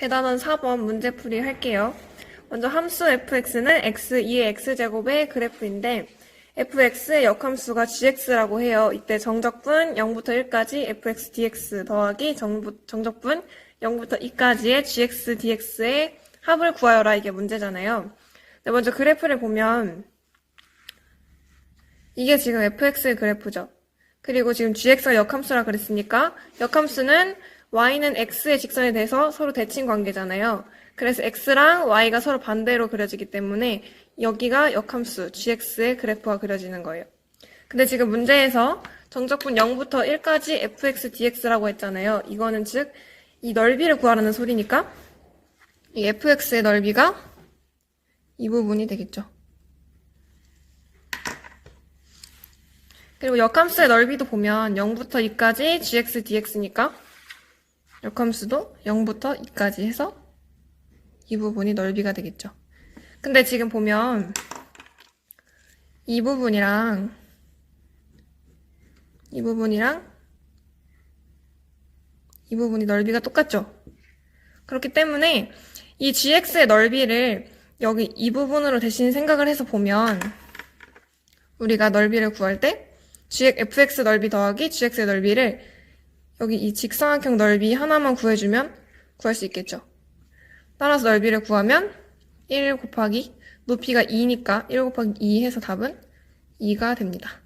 대단원 4번 문제풀이 할게요. 먼저 함수 fx는 x2의 x제곱의 그래프인데 fx의 역함수가 gx라고 해요. 이때 정적분 0부터 1까지 fx dx 더하기 정부, 정적분 0부터 2까지의 gx dx의 합을 구하여라 이게 문제잖아요. 먼저 그래프를 보면 이게 지금 fx의 그래프죠. 그리고 지금 gx가 역함수라 그랬으니까 역함수는 y는 x의 직선에 대해서 서로 대칭 관계잖아요. 그래서 x랑 y가 서로 반대로 그려지기 때문에 여기가 역함수 gx의 그래프가 그려지는 거예요. 근데 지금 문제에서 정적분 0부터 1까지 fx dx라고 했잖아요. 이거는 즉 이 넓이를 구하라는 소리니까 이 fx의 넓이가 이 부분이 되겠죠. 그리고 역함수의 넓이도 보면 0부터 2까지 gx dx니까 역함수도 0부터 2까지 해서 이 부분이 넓이가 되겠죠. 근데 지금 보면 이 부분이랑 이 부분이랑 이 부분이 넓이가 똑같죠. 그렇기 때문에 이 gx의 넓이를 여기 이 부분으로 대신 생각을 해서 보면 우리가 넓이를 구할 때 g, fx 넓이 더하기 gx의 넓이를 여기 이 직사각형 넓이 하나만 구해주면 구할 수 있겠죠. 따라서 넓이를 구하면 1 곱하기 높이가 2니까 1 곱하기 2 해서 답은 2가 됩니다.